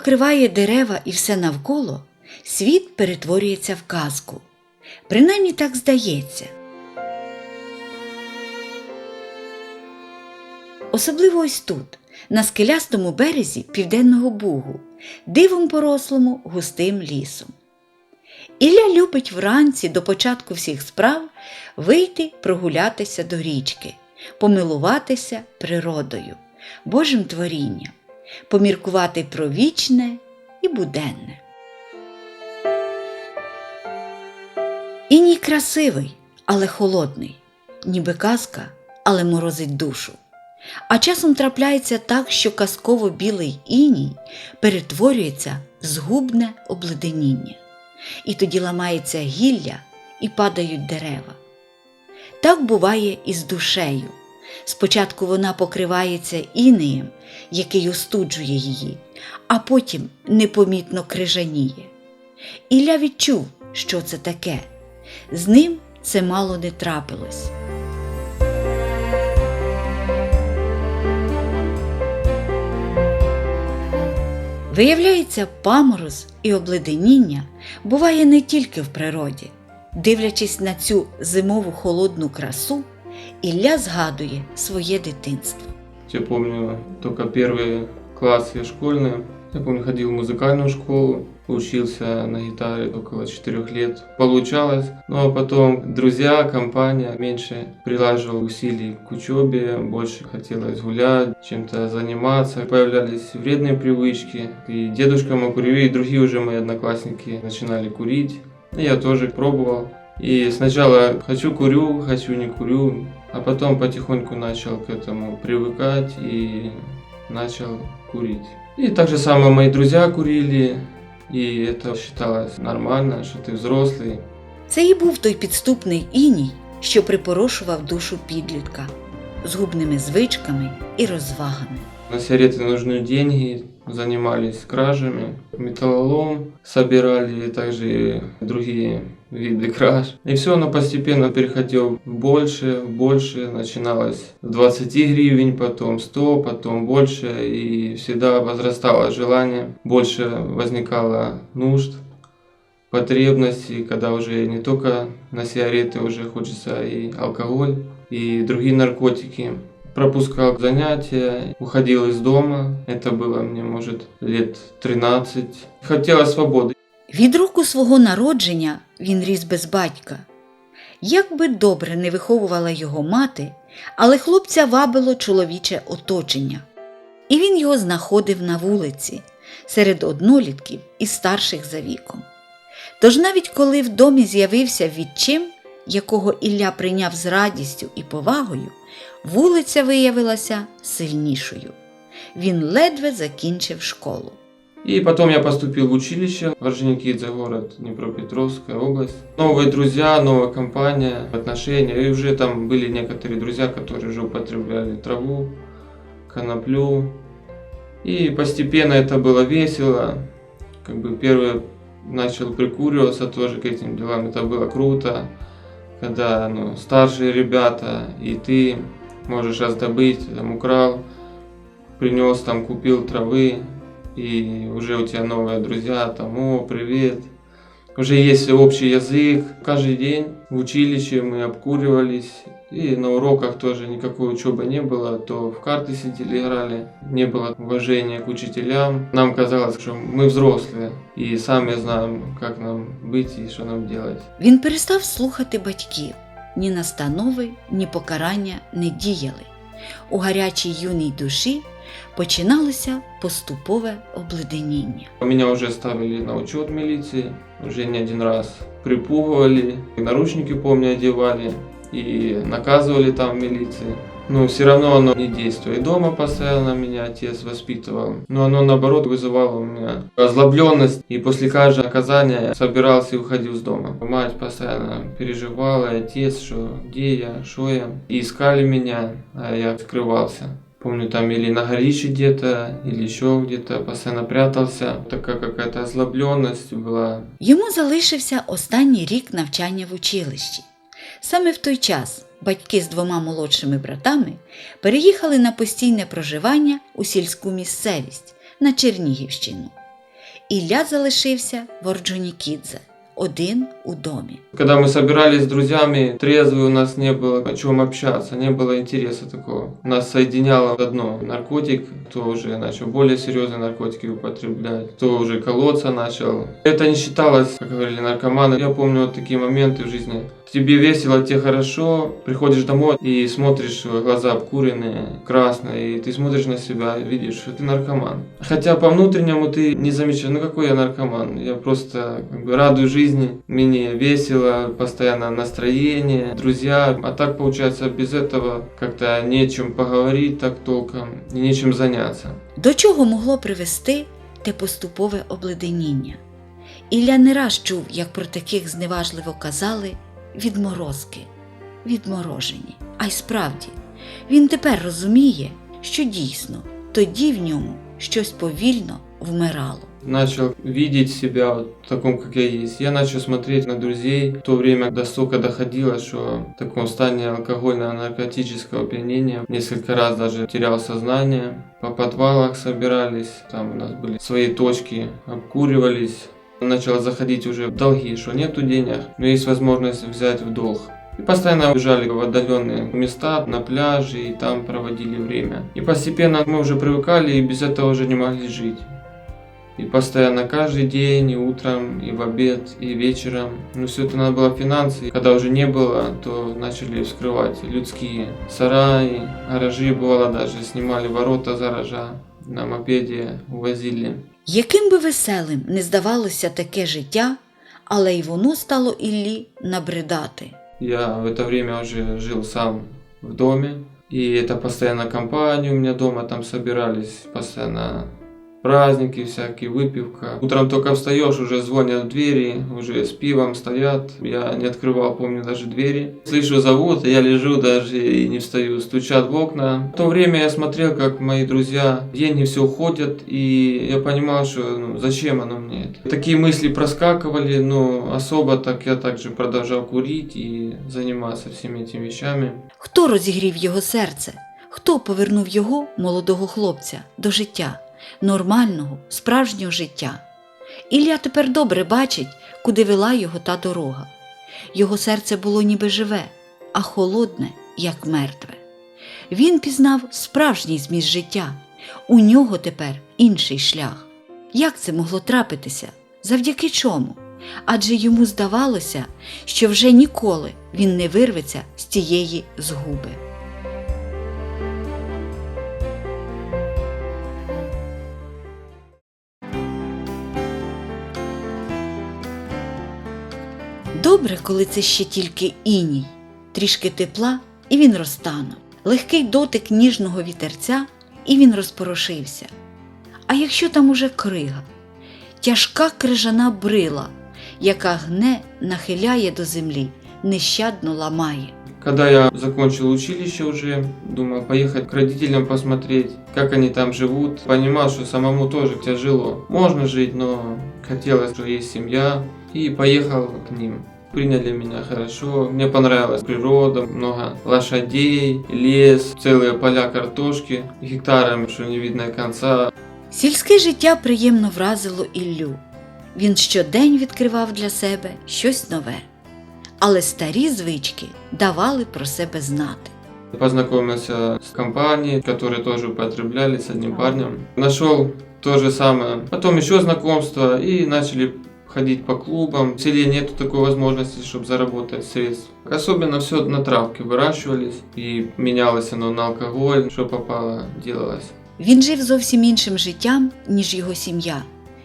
покриває дерева і все навколо, світ перетворюється в казку. Принаймні так здається. Особливо ось тут, на скелястому березі Південного Бугу, дивом порослому густим лісом. Ілля любить вранці до початку всіх справ вийти прогулятися до річки, помилуватися природою, Божим творінням, поміркувати про вічне і буденне. Іній красивий, але холодний, ніби казка, але морозить душу. А часом трапляється так, що казково білий іній перетворюється в згубне обледеніння, і тоді ламається гілля і падають дерева. Так буває і з душею. Спочатку вона покривається інеєм, який остуджує її, а потім непомітно крижаніє. Ілля відчув, що це таке. З ним це мало не трапилось. Виявляється, памороз і обледеніння буває не тільки в природі. Дивлячись на цю зимову холодну красу, Ілля згадує своє дитинство. Я помню только первые классы школьные. Я помню, ходил в музыкальную школу, учился на гитаре около 4 лет. Получалось, но потом друзья, компания меньше прилаживал усилий к учебе, больше хотелось гулять, чем-то заниматься. Появлялись вредные привычки. И дедушка мог курить, и другие уже мои одноклассники начинали курить. И я тоже пробовал. И сначала хочу курю, хочу не курю, а потом потихоньку начал к этому привыкать и начал курить. И так же самое мои друзья курили, и это считалось нормально, что ты взрослый. Це і був той підступний іній, що припорошував душу підлітка згубними звичками і розвагами. На сигареты нужны деньги, занимались кражами, металлолом собирали, также и другие виды краж. И все оно постепенно переходило в больше, в больше, начиналось с 20 гривен, потом 100, потом больше, и всегда возрастало желание, больше возникало нужд, потребностей, когда уже не только на сигареты уже хочется и алкоголь, и другие наркотики. Пропускал занятия, уходил из дома. Это было мне, может, лет 13. Хотелось свободы. Від року свого народження він ріс без батька. Як би добре не виховувала його мати, але хлопця вабило чоловіче оточення, і він його знаходив на вулиці серед однолітків і старших за віком. Тож навіть коли в домі з'явився відчим, якого Ілля прийняв з радістю і повагою, вулиця виявилася сильнішою. Він ледве закінчив школу. И потом я поступил в училище в Орджоникидзе, город Днепропетровская область. Новые друзья, новая компания, отношения. И уже там были некоторые друзья, которые уже употребляли траву, коноплю. И постепенно это было весело. Как бы первый начал прикуриваться тоже к этим делам. Это было круто, когда ну, старшие ребята и ты можешь раздобыть, там украл, принес, там купил травы, и уже у тебя новые друзья, там, о, привет. Уже есть общий язык. Каждый день в училище мы обкуривались. И на уроках тоже никакой учебы не было. То в карты сидели, играли. Не было уважения к учителям. Нам казалось, что мы взрослые. И сами знаем, как нам быть и что нам делать. Він перестав слухати батьків. Ні настанови, ні покарання не діяли. У гарячій юній душі починалося поступове обледеніння. Меня уже ставили на учет в милиции. Уже не один раз припугивали. И наручники, помню, одевали. И наказывали там в милиции. Но все равно оно не действует. И дома постоянно меня отец воспитывал. Но оно наоборот вызывало у меня озлобленность. И после каждого наказания я собирался и уходил с дома. Мать постоянно переживала, и отец, что где я, что я. И искали меня, а я скрывался. Помню, там или на горище где-то, или еще где-то, постоянно прятался. Такая какая-то озлобленность была. Йому залишився останній рік навчання в училищі. Саме в той час батьки з двома молодшими братами переїхали на постійне проживання у сільську місцевість на Чернігівщину. Ілля залишився в Орджонікідзе, один у домі. Когда мы собирались с друзьями, трезвый у нас не было о чем общаться, не было интереса такого. Нас соединяло одно – наркотик, кто уже начал более серьезные наркотики употреблять, кто уже колоться начал. Это не считалось, как говорили наркоманы. Я помню вот такие моменты в жизни. Тебе весело, тебе хорошо, приходишь домой и смотришь, глаза обкуренные, красные, и ты смотришь на себя, видишь, что ты наркоман. Хотя по внутреннему ты не замечаешь, ну какой я наркоман, я просто как бы радую жизни, мне весело, постоянно настроение, друзья, а так получается без этого как-то нечем поговорить так толком и нечем заняться. До чого могло привести те поступове обледеніння? Ілля не раз чув, як про таких зневажливо казали відморозки, відморожені. А й справді, він тепер розуміє, що дійсно тоді в ньому щось повільно вмирало. Начал видеть себя вот таком, как я есть. Я начал смотреть на друзей. В то время настолько доходило, что в таком состоянии алкогольно-наркотического опьянения несколько раз даже терял сознание. По подвалах собирались, там у нас были свои точки, обкуривались. Начал заходить уже в долги, что нету денег, но есть возможность взять в долг. И постоянно уезжали в отдаленные места, на пляжи, и там проводили время. И постепенно мы уже привыкали, и без этого уже не могли жить. И постоянно каждый день, и утром, и в обед, и вечером. Ну все это надо было финансы. Когда уже не было, то начали вскрывать людские сараи, гаражи бывало даже, снимали ворота гаража, на мопеде увозили. Яким би веселим не здавалося таке життя, але й воно стало Іллі набридати. Я в это время уже жил сам в доме. И это постоянно компания у меня дома, там собирались постоянно праздники всякие, выпивка. Утром только встаешь, уже звонят в двери, уже с пивом стоят. Я не открывал, помню, даже двери. Слышу, зовут, и я лежу даже и не встаю, стучат в окна. В то время я смотрел, как мои друзья, деньги все уходят, и я понимал, что ну, зачем оно мне это. Такие мысли проскакивали, но особо так я также продолжал курить и заниматься всеми этими вещами. Хто розігрів його серце? Хто повернув його, молодого хлопця, до життя, Нормального, справжнього життя? Ілля тепер добре бачить, куди вела його та дорога. Його серце було ніби живе, а холодне, як мертве. Він пізнав справжній зміст життя. У нього тепер інший шлях. Як це могло трапитися? Завдяки чому? Адже йому здавалося, що вже ніколи він не вирветься з тієї згуби. Добре, коли це ще тільки іній, трішки тепла, і він розтанув, легкий дотик ніжного вітерця, і він розпорошився. А якщо там уже крига, тяжка крижана брила, яка гне, нахиляє до землі, нещадно ламає. Когда я закончил училище уже, думал поехать к родителям посмотреть, как они там живут. Понимал, что самому тоже тяжело. Можно жить, но хотелось, что есть семья. И поехал к ним. Приняли меня хорошо, мне понравилась природа, много лошадей, лес, целые поля картошки, гектарами, что не видно конца. Сільське життя приємно вразило Іллю. Він щодень відкривав для себе щось нове. Але старі звички давали про себе знати. Познакомился с компанией, которые тоже употребляли с одним парнем. Нашел то же самое. Потом еще знакомство и начали ходить по клубам. В селе нету такой возможности, чтобы заработать средств. Особенно все на травке выращивались и менялось оно на алкоголь, что попало, делалось. Він жив зовсім іншим життям, ніж його сім'я.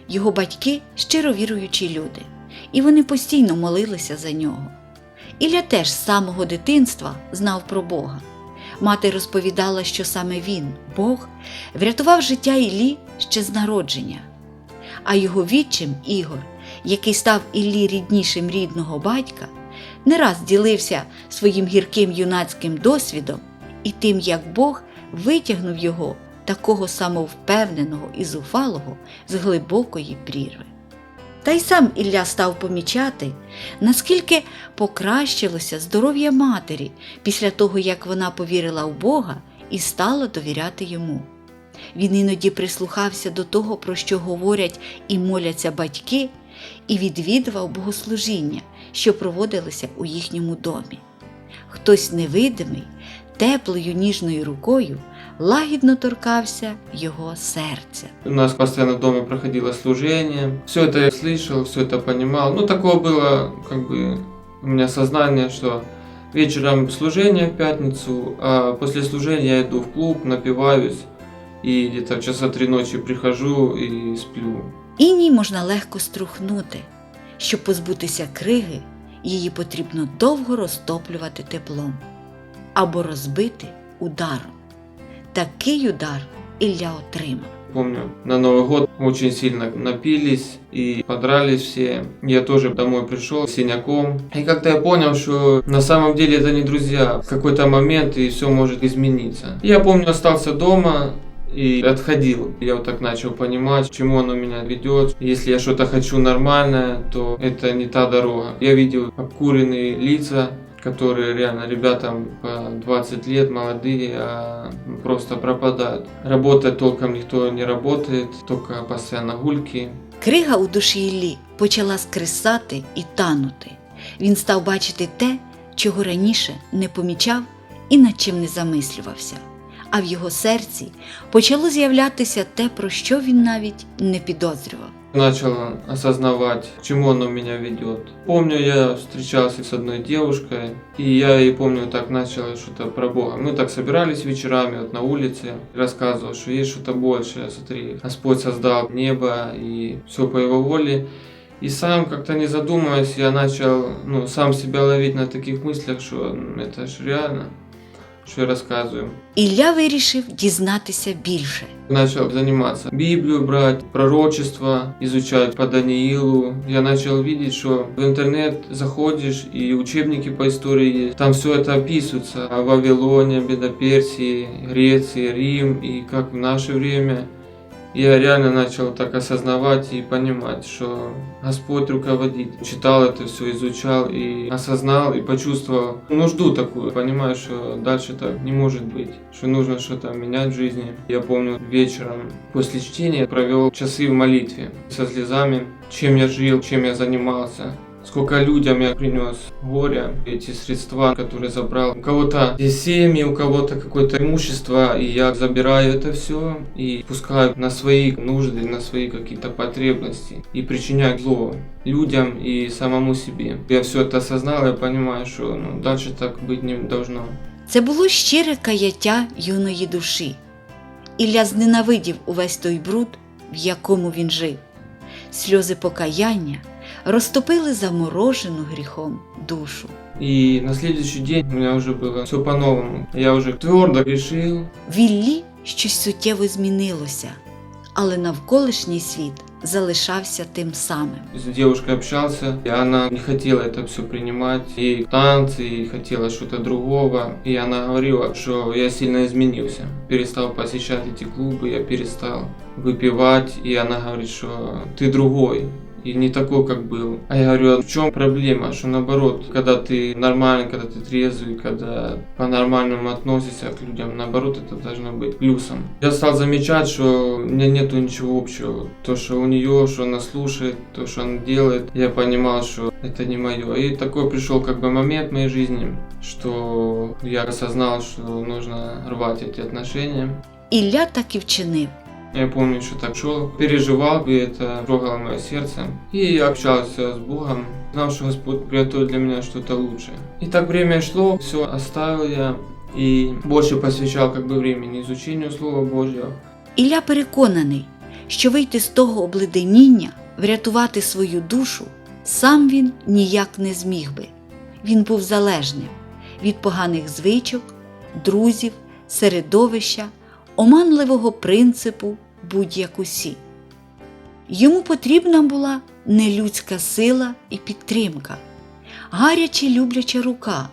Його батьки щиро віруючі люди, і вони постійно молилися за нього. Ілля теж з самого дитинства знав про Бога. Мати розповідала, що саме він, Бог, врятував життя Іллі ще з народження. А його відчим Ігор, який став Іллі ріднішим рідного батька, не раз ділився своїм гірким юнацьким досвідом і тим, як Бог витягнув його, такого самовпевненого і зухвалого, з глибокої прірви. Та й сам Ілля став помічати, наскільки покращилося здоров'я матері після того, як вона повірила в Бога і стала довіряти йому. Він іноді прислухався до того, про що говорять і моляться батьки, і відвідував богослужіння, що проводилися у їхньому домі. Хтось невидимий, теплою ніжною рукою лагідно торкався його серця. У нас постоянно дома проходило служение. Все это я слышал, все это понимал. Ну, такое было, как бы, у меня сознание, что вечером служение в пятницу, а после служения я иду в клуб, напиваюсь, и где-то в часа три ночи прихожу и сплю. Іній можна легко струхнути. Щоб позбутися криги, її потрібно довго розтоплювати теплом або розбити ударом. Такий удар Ілля отримав. Помню, на Новый год очень сильно напились и подрались все. Я тоже домой пришел с синяком. И как-то я понял, что на самом деле это не друзья. В какой-то момент и все может измениться. Я помню, остался дома и отходил. Я вот так начал понимать, к чему оно меня ведет. Если я что-то хочу нормальное, то это не та дорога. Я видел обкуренные лица, которые реально ребятам по 20 лет, молодые, а просто пропадают. Работать толком никто не работает, только постоянно гульки. Крига у душі Іллі почала скресати і танути. Він став бачити те, чого раніше не помічав і над чим не замислювався. А в його серці почало з'являтися те, про що він навіть не підозрював. Начал осознавать, к чему оно меня ведет. Помню, я встречался с одной девушкой, и я ей помню так начал что-то про Бога. Мы так собирались вечерами вот на улице, рассказывал, что есть что-то большее, смотри, Господь создал небо и все по его воле. И сам как-то не задумываясь, я начал ну, сам себя ловить на таких мыслях, что м, это же реально, что я рассказываю. Ілля вирішив дізнатися більше. Начал заниматься Библию брать, пророчество изучать по Даниилу. Я начал видеть, что в интернет заходишь и учебники по истории есть. Там все это описывается. О Вавилоне, Бедоперсии, Греции, Рим и как в наше время. Я реально начал так осознавать и понимать, что Господь руководит. Читал это все, изучал и осознал и почувствовал нужду такую. Понимаю, что дальше так не может быть, что нужно что-то менять в жизни. Я помню вечером после чтения провел часы в молитве со слезами, чем я жил, чем я занимался. Сколько людям я принес горя, эти средства, которые забрал. У кого-то есть семьи, у кого-то какое-то имущество, и я забираю это все и пускаю на свои нужды, на свои какие-то потребности и причиняю зло людям и самому себе. Я все это осознал, я понимаю, что ну, дальше так быть не должно. Це було щире каяття юної душі. Ілля зненавидів увесь той бруд, в якому він жив. Сльози покаяння розтопили заморожену гріхом душу. И на следующий день у меня уже было все по-новому. Я уже твердо решил, В Іллі щось суттєво змінилося, але навколишній світ залишався тим самим. с девушкой общался, и она не хотела это все принимать, и танцы, и хотела что-то другого. И она говорила, что я сильно изменился. Перестал посещать эти клубы, я перестал выпивать, и она говорит, что ты другой. И не такой, как был. А я говорю, а в чем проблема? Что наоборот, когда ты нормальный, когда ты трезвый, когда по-нормальному относишься к людям, наоборот, это должно быть плюсом. Я стал замечать, что у меня нету ничего общего. То, что у нее, что она слушает, то, что она делает, я понимал, что это не мое. И такой пришел как бы момент в моей жизни, что я осознал, что нужно рвать эти отношения. Ілля так і вчинив. Я помню, что так шел, переживал, и это трогало мое сердце. И общался с Богом, знал, что Господь приготовит для меня что-то лучшее. Так время шло, все оставил я и больше посвящал как бы времени изучению Слова Божьего. Ілля переконаний, що вийти з того обледеніння, врятувати свою душу, сам він ніяк не зміг би. Він був залежним від поганих звичок, друзів, середовища, оманливого принципу будь-як усі. Йому потрібна була нелюдська сила і підтримка, гаряча любляча рука,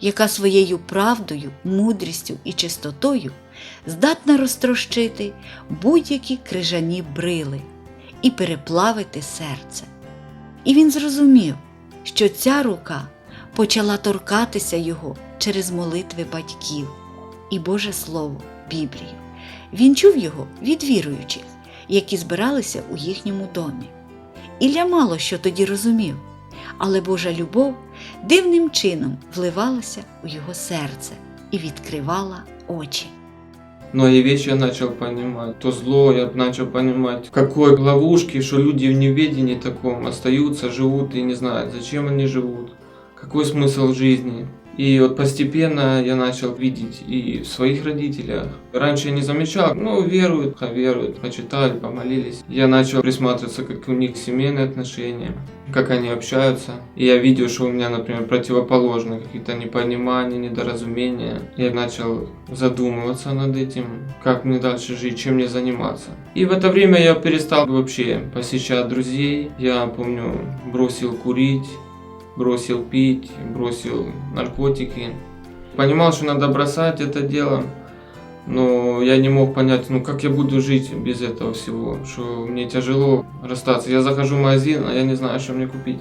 яка своєю правдою, мудрістю і чистотою здатна розтрощити будь-які крижані брили і переплавити серце. І він зрозумів, що ця рука почала торкатися його через молитви батьків і Боже Слово Біблію. Він чув його від віруючих, які збиралися у їхньому домі. Ілля мало що тоді розумів, але Божа любов дивним чином вливалася у його серце і відкривала очі. Многие вещи я начал понимать. То зло я начал понимать, в какой ловушке, что люди в неведении таком остаются, живут и не знают, зачем они живут, какой смысл жизни. И вот постепенно я начал видеть и в своих родителях. Раньше я не замечал, ну, веруют, веруют, почитали, помолились. Я начал присматриваться, как у них семейные отношения, как они общаются. И я видел, что у меня, например, противоположные какие-то непонимания, недоразумения. Я начал задумываться над этим, как мне дальше жить, чем мне заниматься. И в это время я перестал вообще посещать друзей. Я помню, бросил курить, бросил пить, бросил наркотики. Понимал, что надо бросать это дело, но я не мог понять, ну как я буду жить без этого всего, что мне тяжело расстаться. Я захожу в магазин, а я не знаю, что мне купить.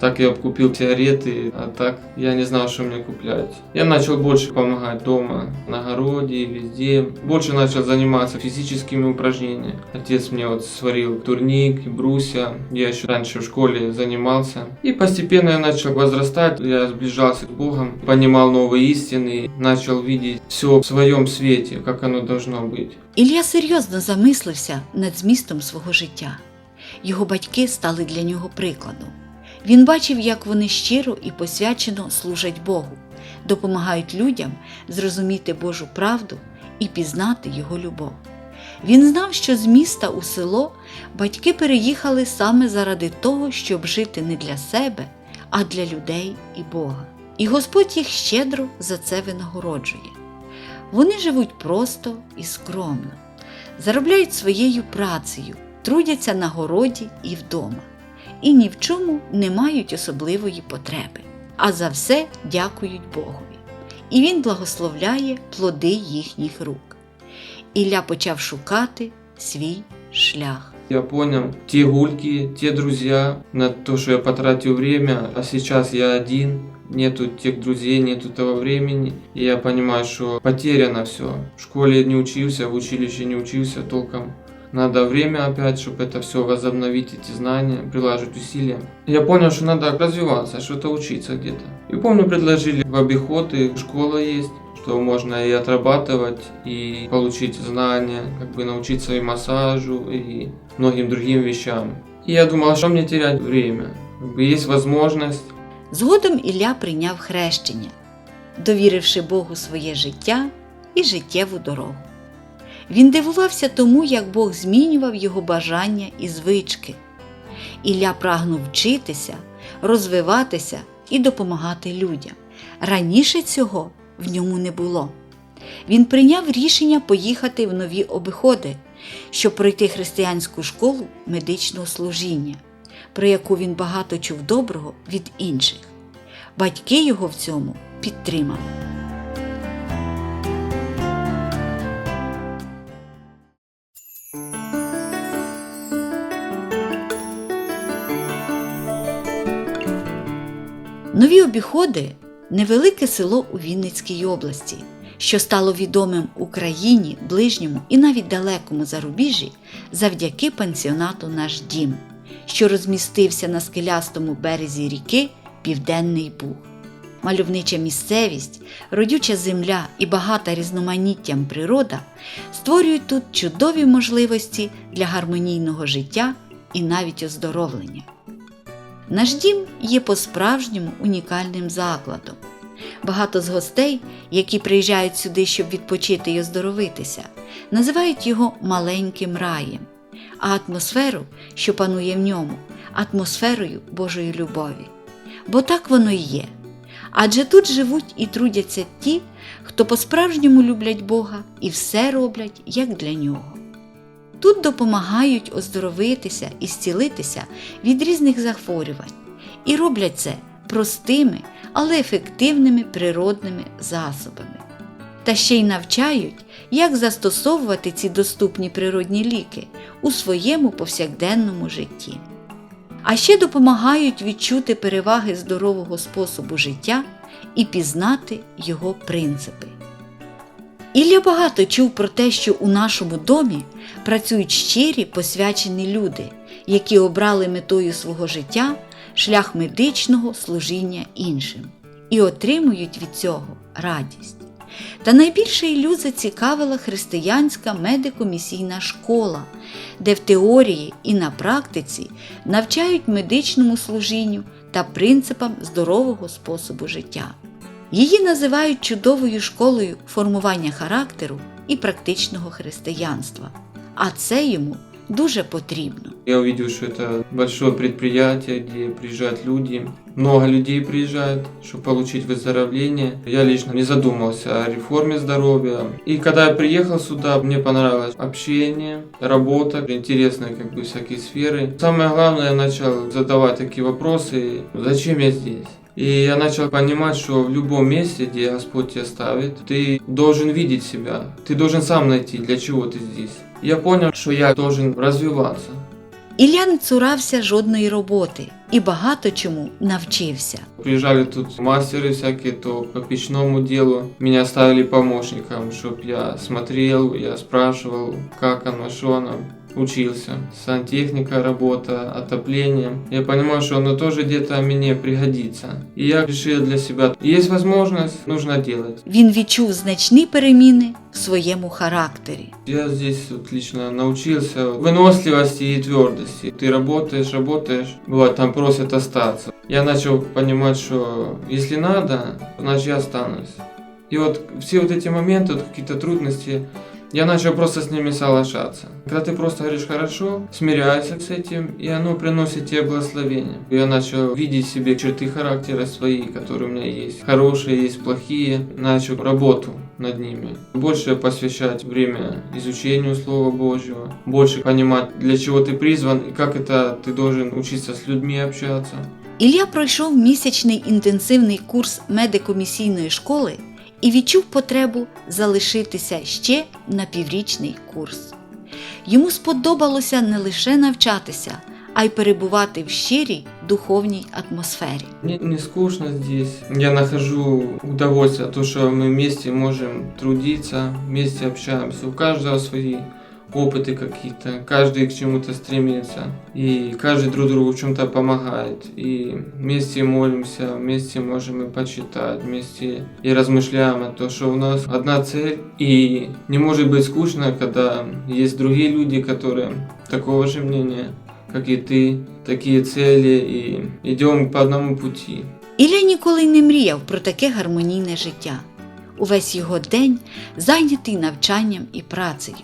Так я купил сигареты, а так я не знал, что мне куплять. Я начал больше помогать дома, на огороде, везде. Больше начал заниматься физическими упражнениями. Отец мне вот сварил турник, брусья. Я еще раньше в школе занимался. И постепенно я начал возрастать, я сближался с Богом, понимал новые истины, начал видеть все в своем свете, как оно должно быть. Ілля серйозно замислився над змістом свого життя. Його батьки стали для нього прикладом. Він бачив, як вони щиро і посвячено служать Богу, допомагають людям зрозуміти Божу правду і пізнати Його любов. Він знав, що з міста у село батьки переїхали саме заради того, щоб жити не для себе, а для людей і Бога. І Господь їх щедро за це винагороджує. Вони живуть просто і скромно, заробляють своєю працею, трудяться на городі і вдома, і ні в чому не мають особливої потреби, а за все дякують Богові. І Він благословляє плоди їхніх рук. Ілля почав шукати свій шлях. Я понял, те гульки, те друзья, на то, что я потратил время, а сейчас я один, нету тех друзей, нету того времени, и я понимаю, что потеряно все. В школе не учился, в училище не учился толком. Надо время опять, чтобы это все возобновить, эти знания, приложить усилия. Я понял, что надо развиваться, что-то учиться где-то. И помню, предложили в обиход, и школа есть, что можно и отрабатывать, и получить знания, как бы научиться и массажу, и многим другим вещам. И я думал, а что мне терять время? Как бы есть возможность, Згодом Ілля прийняв хрещення, довіривши Богу своє життя і життєву дорогу. Він дивувався тому, як Бог змінював його бажання і звички. Ілля прагнув вчитися, розвиватися і допомагати людям. Раніше цього в ньому не було. Він прийняв рішення поїхати в нові обиходи, щоб пройти християнську школу медичного служіння, про яку він багато чув доброго від інших. Батьки його в цьому підтримали. Нові обіходи невелике село у Вінницькій області, що стало відомим Україні, ближньому і навіть далекому зарубіжжі завдяки пансіонату Наш дім, що розмістився на скелястому березі ріки Південний Буг. Мальовнича місцевість, родюча земля і багата різноманіттям природа створюють тут чудові можливості для гармонійного життя і навіть оздоровлення. Наш дім є по-справжньому унікальним закладом. Багато з гостей, які приїжджають сюди, щоб відпочити і оздоровитися, називають його маленьким раєм, а атмосферу, що панує в ньому, атмосферою Божої любові. Бо так воно і є. Адже тут живуть і трудяться ті, хто по-справжньому люблять Бога і все роблять як для нього. Тут допомагають оздоровитися і зцілитися від різних захворювань і роблять це простими, але ефективними природними засобами. Та ще й навчають, як застосовувати ці доступні природні ліки у своєму повсякденному житті. А ще допомагають відчути переваги здорового способу життя і пізнати його принципи. Ілля багато чув про те, що у нашому домі працюють щирі посвячені люди, які обрали метою свого життя шлях медичного служіння іншим і отримують від цього радість. Та найбільше Іллю зацікавила християнська медико-місійна школа, де в теорії і на практиці навчають медичному служінню та принципам здорового способу життя. Її називають чудовою школою формування характеру і практичного християнства, а це йому дуже потрібно. Я увидел, что это большое предприятие, где приезжают люди. Много людей приезжает, чтобы получить выздоровление. Я лично не задумывался о реформе здоровья. И когда я приехал сюда, мне понравилось общение, работа, интересные как бы всякие сферы. Самое главное, я начал задавать такие вопросы, зачем я здесь? И я начал понимать, что в любом месте, где Господь тебя ставит, ты должен видеть себя. Ты должен сам найти, для чего ты здесь. Я понял, что я должен развиваться. Ілля не цурався жодної роботи і багато чому навчився. Приезжали тут мастеры всякие, то по печному делу. Меня ставили помощником, чтобы я смотрел, я спрашивал, как оно, что оно. Учился. Сантехника, работа, отопление. Я понимаю, что оно тоже где-то мне пригодится. И я решил для себя, есть возможность, нужно делать. Він відчув значні переміни в своєму характері. Я здесь вот лично научился выносливости и твердости. Ты работаешь, работаешь, бывает там просят остаться. Я начал понимать, что если надо, значит я останусь. И вот все вот эти моменты, вот какие-то трудности, я начал просто с ними соглашаться. Когда ты просто говоришь хорошо, смиряйся с этим, и оно приносит тебе благословение. Я начал видеть в себе черты характера свои, которые у меня есть. Хорошие, есть плохие. Начал работу над ними. Больше посвящать время изучению Слова Божьего. Больше понимать, для чего ты призван и как это ты должен учиться с людьми общаться. Ілля пройшов місячний інтенсивний курс медико-місійної школи і відчув потребу залишитися ще на піврічний курс. Йому сподобалося не лише навчатися, а й перебувати в щирій духовній атмосфері. Мені не скучно здесь. Я нахожу удовольствие, то, в місті вместе трудитися, в вместе общаемся. У кожного свои опыты какие-то, каждый к чему-то стремится. И каждый друг другу в чем-то помогает. И вместе молимся, вместе можем и почитать, вместе и размышляем о том, что у нас одна цель. И не может быть скучно, когда есть другие люди, которые такого же мнения, как и ты, такие цели, и идем по одному пути. Ілля ніколи й не мріяв про таке гармонійне життя. Увесь його день зайнятий навчанням і працею.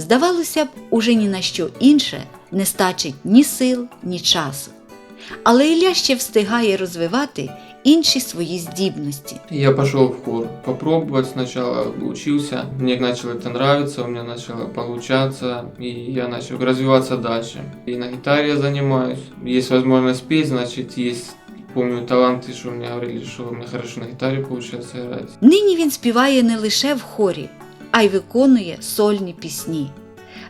Здавалося б, уже ні на що інше не стачить ні сил, ні часу. Але Ілля ще встигає розвивати інші свої здібності. Я пошел в хор попробовать сначала, учился, мне начало это нравиться, у меня начало получаться, и я начал развиваться дальше. И на гитаре я занимаюсь, есть возможность петь, значит есть, помню, таланты, что мне говорили, что у хорошо на гитаре получается играть. Нині він співає не лише в хорі, а й виконує сольні пісні.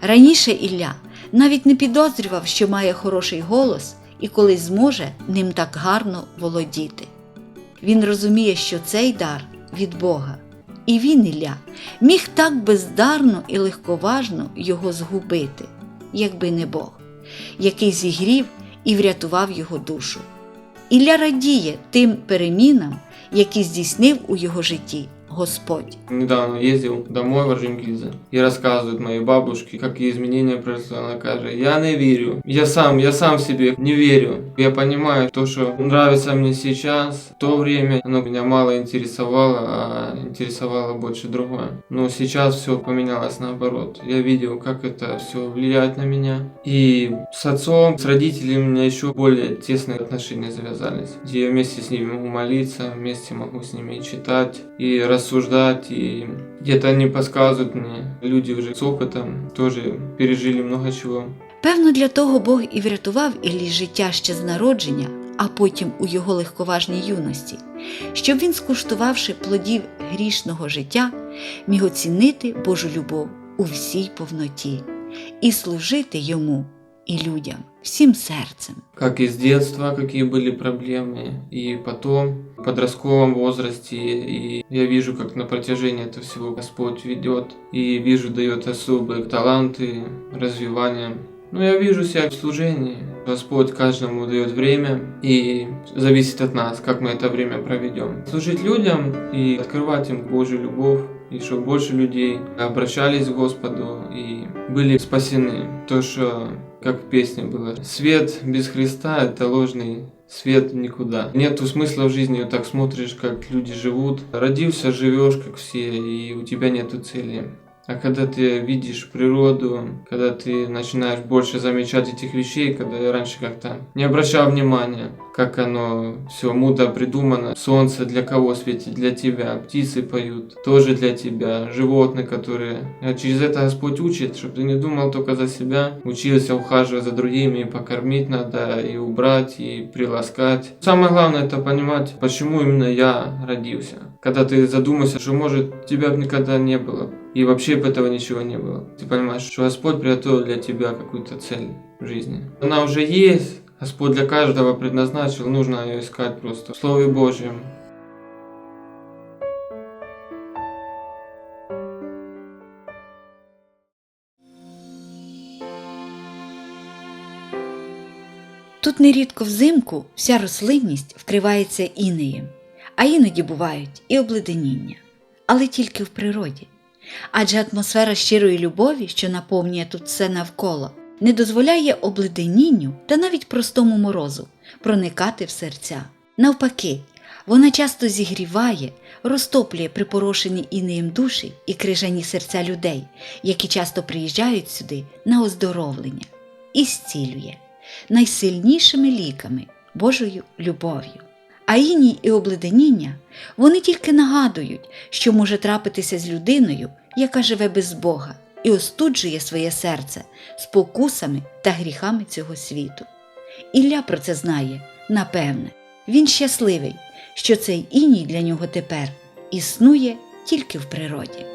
Раніше Ілля навіть не підозрював, що має хороший голос і колись зможе ним так гарно володіти. Він розуміє, що цей дар від Бога. І він, Ілля, міг так бездарно і легковажно його згубити, якби не Бог, який зігрів і врятував його душу. Ілля радіє тим перемінам, які здійснив у його житті Господь. Недавно ездил домой в Орджоникидзе и рассказывают моей бабушке, какие изменения произошли. Она каже, я не верю. Я сам, я сам себе не верю. Я понимаю, то, что нравится мне сейчас, в то время оно меня мало интересовало, а интересовало больше другое. Но сейчас все поменялось наоборот. Я видел, как это все влияет на меня. И с отцом, с родителями у меня еще более тесные отношения завязались. Где я вместе с ними могу молиться, вместе могу с ними читать и рассуждать. И где-то они подсказывают мне. Люди уже с опытом тоже пережили много чего. Певно, для того Бог і врятував Іллі життя ще з народження, а потім у його легковажній юності, щоб він, скуштувавши плодів грішного життя, міг оцінити Божу любов у всій повноті і служити йому і людям всім серцем. Как из детства, какие были проблемы, и потом, в подростковом возрасте, и я вижу, как на протяжении этого всего Господь ведет, и вижу, дает особые таланты, развивания. Но я вижу себя в служении. Господь каждому дает время, и зависит от нас, как мы это время проведем. Служить людям и открывать им Божью любовь, и чтобы больше людей обращались к Господу и были спасены. То, что, как в песне было, свет без Христа – это ложный свет никуда. Нету смысла в жизни, вот так смотришь, как люди живут. Родился, живешь, как все, и у тебя нету цели. А когда ты видишь природу, когда ты начинаешь больше замечать этих вещей, когда я раньше как-то не обращал внимания, как оно все мудро придумано. Солнце для кого светит? Для тебя. Птицы поют. Тоже для тебя. Животные, которые... А через это Господь учит, чтобы ты не думал только за себя. Учился ухаживать за другими, и покормить надо, и убрать, и приласкать. Самое главное это понимать, почему именно я родился. Когда ты задумаешься, что может тебя бы никогда не было. И вообще бы этого ничего не было. Ты понимаешь, что Господь приготовил для тебя какую-то цель в жизни. Она уже есть, Господь для каждого предназначил, нужно ее искать просто в Слове Божьем. Тут нерідко взимку вся рослинність вкривається інеєм, а іноді бувають і обледеніння, але тільки в природі. Адже атмосфера щирої любові, що наповнює тут все навколо, не дозволяє обледенінню та навіть простому морозу проникати в серця. Навпаки, вона часто зігріває, розтоплює припорошені інеєм душі і крижані серця людей, які часто приїжджають сюди на оздоровлення, і зцілює найсильнішими ліками Божою любов'ю. А іній і обледеніння вони тільки нагадують, що може трапитися з людиною, яка живе без Бога і остуджує своє серце спокусами та гріхами цього світу. Ілля про це знає, напевне, він щасливий, що цей іній для нього тепер існує тільки в природі.